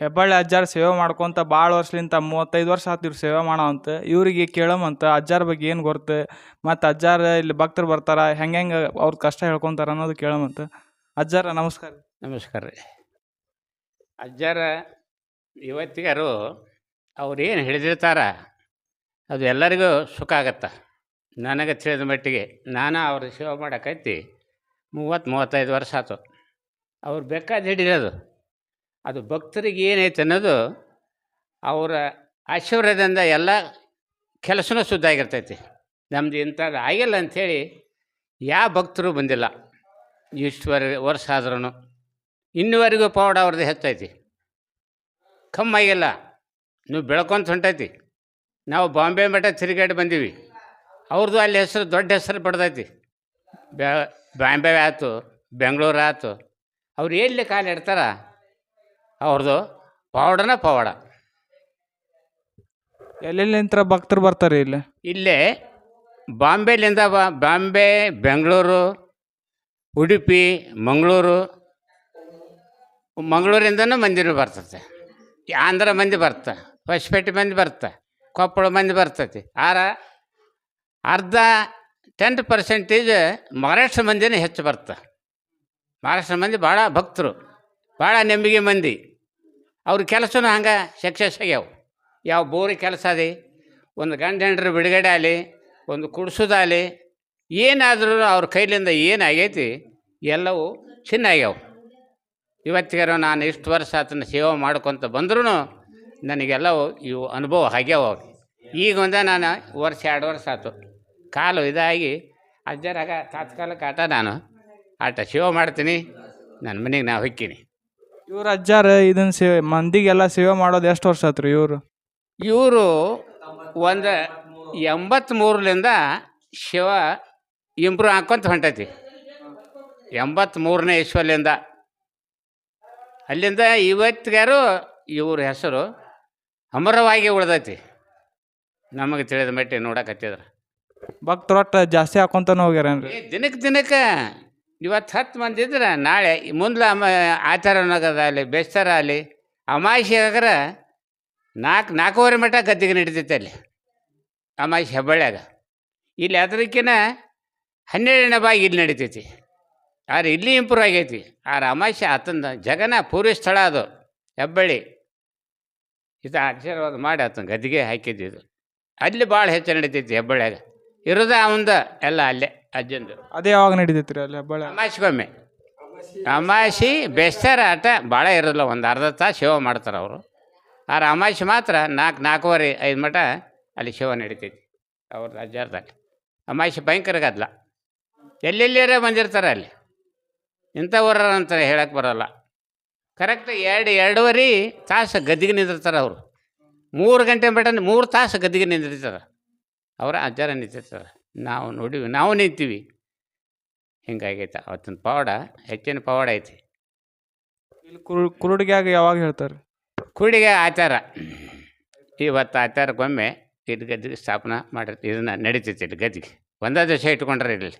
ಹೆಬ್ಬಳ್ಳಿ ಅಜ್ಜಾರ್ ಸೇವೆ ಮಾಡ್ಕೊಂತ ಭಾಳ ವರ್ಷಲಿಂತ ಮೂವತ್ತೈದು ವರ್ಷ ಆತು ಇವ್ರು ಸೇವೆ ಮಾಡೋವಂತ. ಇವರಿಗೆ ಕೇಳೋಮಂತ ಅಜ್ಜಾರ ಬಗ್ಗೆ ಏನು ಗೊತ್ತು ಮತ್ತು ಅಜ್ಜಾರ ಇಲ್ಲಿ ಭಕ್ತರು ಬರ್ತಾರ, ಹೆಂಗೆ ಹೆಂಗೆ ಅವ್ರ ಕಷ್ಟ ಹೇಳ್ಕೊಂತಾರೆ ಅನ್ನೋದು ಕೇಳೋಮಂತ. ಅಜ್ಜಾರ, ನಮಸ್ಕಾರ. ನಮಸ್ಕಾರ ರೀ. ಅಜ್ಜಾರ, ಇವತ್ತಿಗಾರು ಅವ್ರು ಏನು ಹಿಡಿದಿರ್ತಾರ, ಅದು ಎಲ್ಲರಿಗೂ ಸುಖ ಆಗತ್ತೆ. ನನಗೆ ತಿಳಿದ ಮಟ್ಟಿಗೆ ನಾನು ಅವ್ರ ಸೇವೆ ಮಾಡೋಕ್ಕೈತಿ ಮೂವತ್ತು ಮೂವತ್ತೈದು ವರ್ಷ ಆಯ್ತು ಅವ್ರು ಬೇಕಾದ ಹಿಡಿಯೋದು ಅದು ಭಕ್ತರಿಗೆ ಏನೈತೆ ಅನ್ನೋದು ಅವರ ಐಶ್ವರ್ಯದಿಂದ ಎಲ್ಲ ಕೆಲಸನೂ ಶುದ್ಧ ಆಗಿರ್ತೈತಿ. ನಮ್ದು ಇಂಥದ್ದು ಆಗಿಲ್ಲ ಅಂಥೇಳಿ ಯಾವ ಭಕ್ತರು ಬಂದಿಲ್ಲ. ಇಷ್ಟುವರೆ ವರ್ಷ ಆದ್ರೂ ಇನ್ನುವರೆಗೂ ಪೌಡ ಅವ್ರದ್ದು ಹೆಚ್ಚೈತಿ ಕಮ್ಮಾಗಿಲ್ಲ. ನೀವು ಬೆಳ್ಕೊಂತ ಹೊಂಟೈತಿ. ನಾವು ಬಾಂಬೆ ಮಠ ತಿರುಗಾಡಿ ಬಂದೀವಿ. ಅವ್ರದ್ದು ಅಲ್ಲಿ ಹೆಸರು ದೊಡ್ಡ ಹೆಸರು ಪಡ್ದೈತಿ. ಬೆ ಬಾಂಬೆ ಆಯಿತು ಬೆಂಗಳೂರು ಆಯ್ತು ಅವ್ರು ಎಲ್ಲಿ ಕಾಲು ಇಡ್ತಾರ ಅವ್ರದ್ದು ಪವಾಡನ ಪವಾಡ. ಎಲ್ಲೆಲ್ಲಿಂತ್ರ ಭಕ್ತರು ಬರ್ತಾರೆ ಇಲ್ಲಿ? ಇಲ್ಲೇ ಬಾಂಬೆಲಿಂದ ಬಾ ಬಾಂಬೆ ಬೆಂಗಳೂರು ಉಡುಪಿ ಮಂಗಳೂರು ಮಂಗಳೂರಿಂದನೂ ಮಂದಿರ ಬರ್ತದೆ. ಆಂಧ್ರ ಮಂದಿ ಬರ್ತ ಹೊಸಪೇಟೆ ಮಂದಿ ಬರ್ತ ಕೊಪ್ಪಳ ಮಂದಿ ಬರ್ತೈತಿ ಆರ ಅರ್ಧ ಟೆನ್ ಪರ್ಸೆಂಟೇಜ್ ಮಹಾರಾಷ್ಟ್ರ ಮಂದಿನೇ ಹೆಚ್ಚು ಬರ್ತ. ಮಹಾರಾಷ್ಟ್ರ ಮಂದಿ ಭಾಳ ಭಕ್ತರು ಭಾಳ ನಂಬಿಕೆ ಮಂದಿ. ಅವ್ರ ಕೆಲಸನೂ ಹಂಗೆ ಸಕ್ಸಸ್ ಆಗ್ಯಾವ. ಯಾವ ಬೋರಿ ಕೆಲಸ ಅದೇ, ಒಂದು ಗಂಡ ಹೆಂಡ್ರು ಬಿಡುಗಡೆ ಆಗಲಿ, ಒಂದು ಕುಡಿಸೋದಾಗಲಿ, ಏನಾದರೂ ಅವ್ರ ಕೈಲಿಂದ ಏನಾಗೈತಿ ಎಲ್ಲವೂ ಚಿನ್ನ ಆಗ್ಯಾವ. ಇವತ್ತಿಗಾರ ನಾನು ಇಷ್ಟು ವರ್ಷ ಆತನ ಸೇವೆ ಮಾಡ್ಕೊತ ಬಂದ್ರೂ ನನಗೆಲ್ಲವೂ ಇವು ಅನುಭವ ಆಗ್ಯಾವ. ಈಗ ಒಂದ ನಾನು ವರ್ಷ, ಎರಡು ವರ್ಷ ಆಯ್ತು ಕಾಲು ಇದಾಗಿ ಅಜ್ಜರಾಗ ತಾತ್ಕಾಲಕ್ಕೆ ಆಟ ನಾನು. ಆಟ ಸೇವೆ ಮಾಡ್ತೀನಿ. ನನ್ನ ಮನೆಗೆ ನಾ ಹೊಕ್ಕೀನಿ. ಇವ್ರ ಅಜ್ಜಾರ ಇದನ್ ಸೇವೆ ಮಂದಿಗೆಲ್ಲ ಸೇವೆ ಮಾಡೋದು ಎಷ್ಟು ವರ್ಷ ಆತ್ರಿ ಇವರು? ಇವರು ಒಂದು ಎಂಬತ್ತ್ಮೂರರಿಂದ ಶಿವ ಇಂಪ್ರೂವ್ ಹಾಕ್ಕೊಂತ ಹೊಂಟೈತಿ. ಎಂಬತ್ತ್ಮೂರನೇ ಇಸ್ವಲಿಂದ ಅಲ್ಲಿಂದ ಇವತ್ತಿಗಾರು ಇವ್ರ ಹೆಸರು ಅಮರವಾಗಿ ಉಳ್ದೈತಿ. ನಮಗೆ ತಿಳಿದ ಮಟ್ಟಿಗೆ ನೋಡಕತ್ತಿದ್ರ. ಭಕ್ತರು ಒಟ್ಟು ಜಾಸ್ತಿ ಹಾಕೊಂತಾನೆ ಹೋಗ್ಯಾರೇನ್ರಿ? ದಿನಕ್ಕೆ ದಿನಕ್ಕೆ ಇವತ್ತು ಹತ್ತು ಮಂದಿ ಇದ್ರೆ ನಾಳೆ ಮುಂದೆ ಅಮ ಆಚಾರ ಅಲ್ಲಿ ಬೆಸ್ತರ ಅಲ್ಲಿ ಅಮಾಯಿಷಿ ಆಗ್ರೆ ನಾಲ್ಕು, ನಾಲ್ಕೂವರೆ ಮಠ ಗದ್ದಿಗೆ ನಡೀತೈತೆ ಅಲ್ಲಿ. ಅಮಾಯಿಷಿ ಹೆಬ್ಬಳ್ಳ್ಯಾಗ ಇಲ್ಲಿ ಅದಕ್ಕಿನ ಹನ್ನೆರಡನೇ ಬಾಗಿ ಇಲ್ಲಿ ನಡೀತೈತಿ. ಆದ್ರೆ ಇಲ್ಲಿ ಇಂಪ್ರೂವ್ ಆಗೈತಿ. ಆದ್ರೆ ಅಮಾಯಿಷಿ ಆತಂದ, ಜಗನ ಪೂರ್ವ ಸ್ಥಳ ಅದು, ಹೆಬ್ಬಳ್ಳಿ. ಇದು ಆಶೀರ್ವಾದ ಮಾಡಿ ಆತನ ಗದ್ದಿಗೆ ಹಾಕಿದ್ದು ಇದು. ಅಲ್ಲಿ ಭಾಳ ಹೆಚ್ಚು ನಡೀತೈತಿ ಹೆಬ್ಬಳ್ಳ್ಯಾಗ. ಇರೋದ ಅವಂದ ಎಲ್ಲ ಅಲ್ಲೇ. ಅಜ್ಜಂದು ಅದೇ ಯಾವಾಗ ನಡೀತೈತ್ರಿ ಅಲ್ಲಿ ಹೆಬ್ಬಳ್ಳಿ ಅಮಾಸಿಗೊಮ್ಮೆ ಅಮಾಸಿ ಬೆಸ್ಟರ್ ಆಟ ಭಾಳ ಇರೋಲ್ಲ ಒಂದು ಅರ್ಧ ತಾಸು ಸೇವೆ ಮಾಡ್ತಾರೆ ಅವರು. ಆದ್ರೆ ಅಮಾಸಿ ಮಾತ್ರ ನಾಲ್ಕು ನಾಲ್ಕೂವರೆ ಐದು ಮಟ ಅಲ್ಲಿ ಶಿವ ನಡೀತೈತಿ ಅವ್ರದ್ದು ಅಜ್ಜಾರ್ದಲ್ಲಿ. ಅಮಾಸಿ ಭಯಂಕರ ಗದ್ದಲ ಎಲ್ಲೆಲ್ಲಿಯರೇ ಬಂದಿರ್ತಾರೆ ಅಲ್ಲಿ. ಇಂಥವ್ರ ಅಂತಾರೆ ಹೇಳಕ್ಕೆ ಬರೋಲ್ಲ. ಕರೆಕ್ಟ್ ಎರಡು ಎರಡೂವರೆ ತಾಸು ಗದ್ದಿಗೆ ನಿಂದಿರ್ತಾರೆ ಅವರು. ಮೂರು ಗಂಟೆ ಮಟ ಮೂರು ತಾಸು ಗದ್ದಿಗೆ ನಿಂದಿರ್ತಾರೆ. ಅವರ ಅಜ್ಜಾರ ನಿಂತಿರ್ತಾರೆ ನಾವು ನೋಡಿವಿ ನಾವು ನಿಂತೀವಿ. ಹಿಂಗಾಗೈತೆ ಅವತ್ತಿನ ಪವಾಡ ಹೆಚ್ಚಿನ ಪವಾಡ ಐತಿ. ಇಲ್ಲಿ ಕುರು ಕುರುಡಿಗ್ಯಾಗ ಯಾವಾಗ ಹೇಳ್ತಾರೆ? ಕುರುಡಿಗೆ ಆಚಾರ. ಇವತ್ತು ಆಚಾರಕ್ಕೊಮ್ಮೆ ಇದು ಗದ್ದಿಗೆ ಸ್ಥಾಪನಾ ಮಾಡಿರ್ತೀವಿ ಇದನ್ನು ನಡೀತೈತಿ ಇಲ್ಲಿ ಗದ್ದಿಗೆ. ಒಂದೇ ದಿವಸ ಇಟ್ಕೊಂಡ್ರೆ ಇಲ್ಲಿ.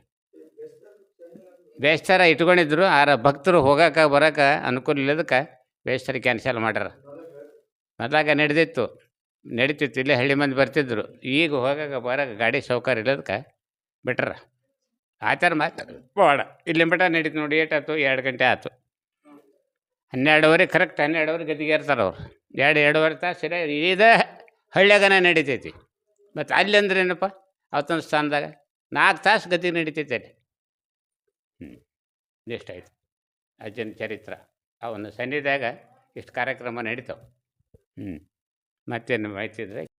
ಬೇಸ್ತಾರ ಇಟ್ಕೊಂಡಿದ್ರು ಆರ ಭಕ್ತರು ಹೋಗಕ್ಕೆ ಬರೋಕೆ ಅನುಕೂಲ ಇಲ್ಲದಕ್ಕೆ ಬೇಸ್ತಾರ ಕ್ಯಾನ್ಸಲ್ ಮಾಡ್ಯಾರ. ಮೊದಲಾಗ ನಡೆದಿತ್ತು. ನಡೀತಿತ್ತು, ಇಲ್ಲೇ ಹಳ್ಳಿ ಮಂದಿ ಬರ್ತಿದ್ರು. ಈಗ ಹೋಗಕ್ಕೆ ಬರೋಕೆ ಗಾಡಿ ಸೌಕರ್ಯ ಇಲ್ಲದಕ್ಕೆ ಬಿಟ್ರ. ಆಚಾರ ಮಾತು ಬಾಡ. ಇಲ್ಲಿ ಮಟ ನಡೀತು ನೋಡಿ ಏಟಾಯ್ತು ಎರಡು ಗಂಟೆ ಆಯ್ತು. ಹನ್ನೆರಡುವರೆ ಕರೆಕ್ಟ್ ಹನ್ನೆರಡುವರೆ ಗದಿಗೆ ಇರ್ತಾರೆ ಅವ್ರು. ಎರಡು, ಎರಡುವರೆ ತಾಸು ಸರಿ ಇದೇ ಹಳ್ಳಿಯಾಗನೇ ನಡೀತೈತಿ. ಮತ್ತು ಅಲ್ಲಿ ಅಂದ್ರೆ ಏನಪ್ಪ? ಅವತ್ತೊಂದು ಸ್ಥಾನದಾಗ ನಾಲ್ಕು ತಾಸು ಗದಿಗೆ ನಡೀತೈತೆ ಅಲ್ಲಿ. ಹ್ಞೂ ಇಷ್ಟಾಯ್ತು ಅಜ್ಜನ ಚರಿತ್ರ. ಅವನ ಸನ್ನಿಧಾಗ ಇಷ್ಟು ಕಾರ್ಯಕ್ರಮ ನಡೀತಾವೆ. ಹ್ಞೂ மற்ற வைத்ததில்